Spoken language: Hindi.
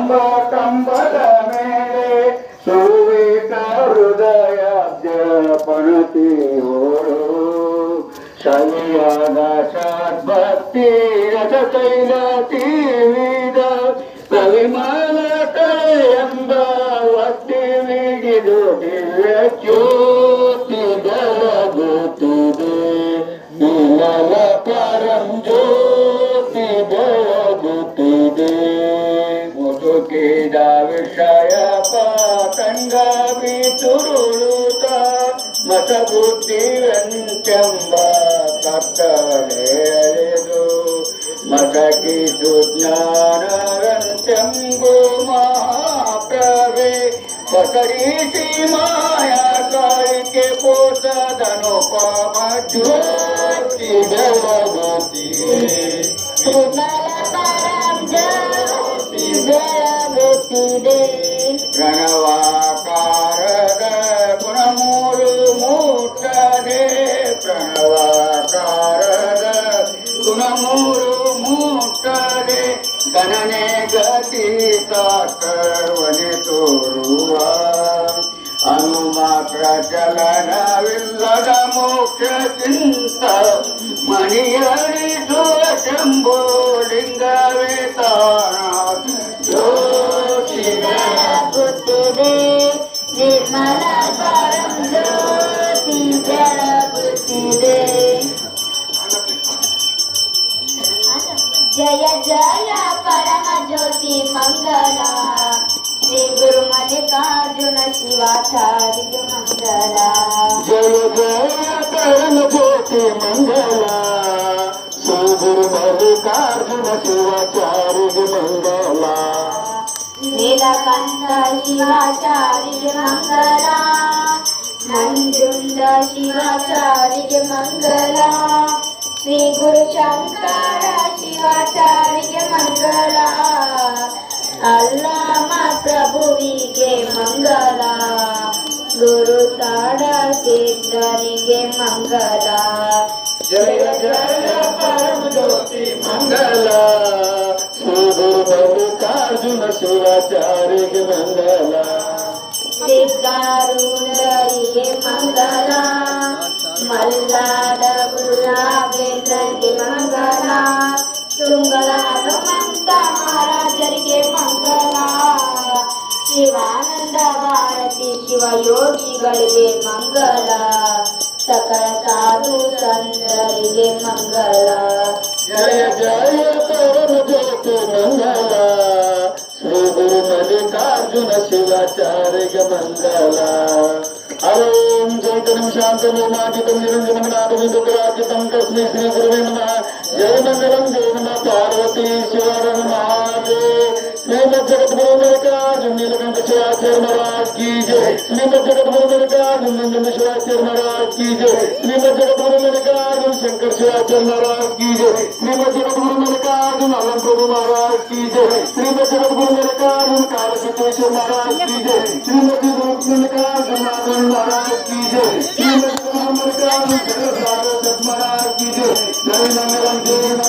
ಧರ್ಮನಾಳರಂಚಂಬ ಕಂಬದ ಮೇಲೆ ಸುವಿತ ಹೃದಯ ಪಣತಿ ಓಡು. ಶನಿಯಾದ ಸದ್ಭಕ್ತಿ ರಸ ತೈಲ ತೀವಿದ ಕವಿಮಾನ ಕಳೆ ಎಂಬ ಒತ್ತಿ ನೀಡಿದು ದಿವ್ಯ ಜ್ಯೋತಿ ಗಲಗುತ್ತಿದೆ ನೀಲಲ చురులుత మత బుద్ధి వెంచెంబ కట్టలేదు. మతకి సుజ్ఞానరంచెంబు మహాప్రవే పసరీసి మాయా కాళికే పోషదనుపమ జ్యోతి బలమతి ಗಣನೆ ಗತಿ ಕಾಕರ್ವನೆ ತೋರುವ ಅನುಮಾತ್ರ ಚಲನವಿಲ್ಲದ ಮೋಕ್ಷ ಚಿಂತ ಮಣಿಯರಿಸುವ ಶಂಭೋ ಲಿಂಗವೇ ತಾಣ ಜ್ಯೋತಿ ಬೆಳಗುತ್ತಿದೆ ನಿರ್ಮಲ ಪರಂ ಜ್ಯೋತಿ जय जय परमज्योति मंगला. श्री गुरुमल्लिकार्जुन शिवाचार्य मङ्गला जय जय परमज्योति मङ्गला श्री गुरुमल्लिकार्जुन शिवाचार्य मङ्गला नीलकण्ठ शिवाचार्य मङ्गला नञ्जुण्ड शिवाचार्य मङ्गला ಶಿವಾಚಾರ್ಯ ಮಂಗಲ ನಂಜುಂಡ ಶಿವಾಚಾರ್ಯ ಮಂಗಲ ಶ್ರೀ ಗುರು ಶಂಕರ ಶಿವಾಚಾರ್ಯ ಮಂಗಲ ಅಲ್ಲಮ ಪ್ರಭುವಿಗೆ ಮಂಗಲ ಗುರು ತಾಡ ಸಿದ್ಧನಿಗೆ ಮಂಗಲ ಜಯ ಜಯ ಪರಮ ಜ್ಯೋತಿ ಮಂಗಲ ಶ್ರೀ ಗುರು ಮಲ್ಲಿಕಾರ್ಜುನ ಶಿವಾಚಾರ್ಯ ಮಂಗಲ ಸಿದ್ಧಾರೂಢರಿಗೆ ಮಂಗಲ ಮಲ್ಲಾದ ಶಿವಾನಂದ ಭಾರತಿ ಶಿವಯೋಗಿಗಳಿಗೆ ಮಂಗಲ ಸಕಲ ಸಾಧು ಸಂತರಿಗೆ ಮಂಗಲ ಜಯ ಜಯ ಪರಮ ಜ್ಯೋತಿ ಮಂಗಲ ಶ್ರೀ ಗುರು ಮಲ್ಲಿಕಾರ್ಜುನ ಶಿವಾಚಾರ್ಯ ಮಂಗಲ ಓಂ ಚೈತನ್ಯಂ ಶಾಂತಂ ಮಾಜಿತಂ ನಿರಂಜನಂ ನಾದವಿಂದುರಾಜಿತಂ ತಸ್ಮೈ ಶ್ರೀ ಗುರುವೇ ನಮಃ ಜಯ ಮಂಗಲಂ ಜಯ ನಮಃ ಪಾರ್ವತಿ नीम जगत गुरुमरकार नीलकंठ शिवाचर महाराज की जय नीम जगत गुरुमरकार नंदन शिवाचर महाराज की जय नीम जगत गुरुमरकार शंकर शिवाचर महाराज की जय नीम जगत गुरुमरकार अलम प्रभु महाराज की जय नीम जगत गुरुमरकार काल सिद्धेश्वर महाराज की जय नीम जगत गुरुमरकार नारायण महाराज की जय नीम जगत गुरुमरकार जगत महाराज की जय जय नारायण देव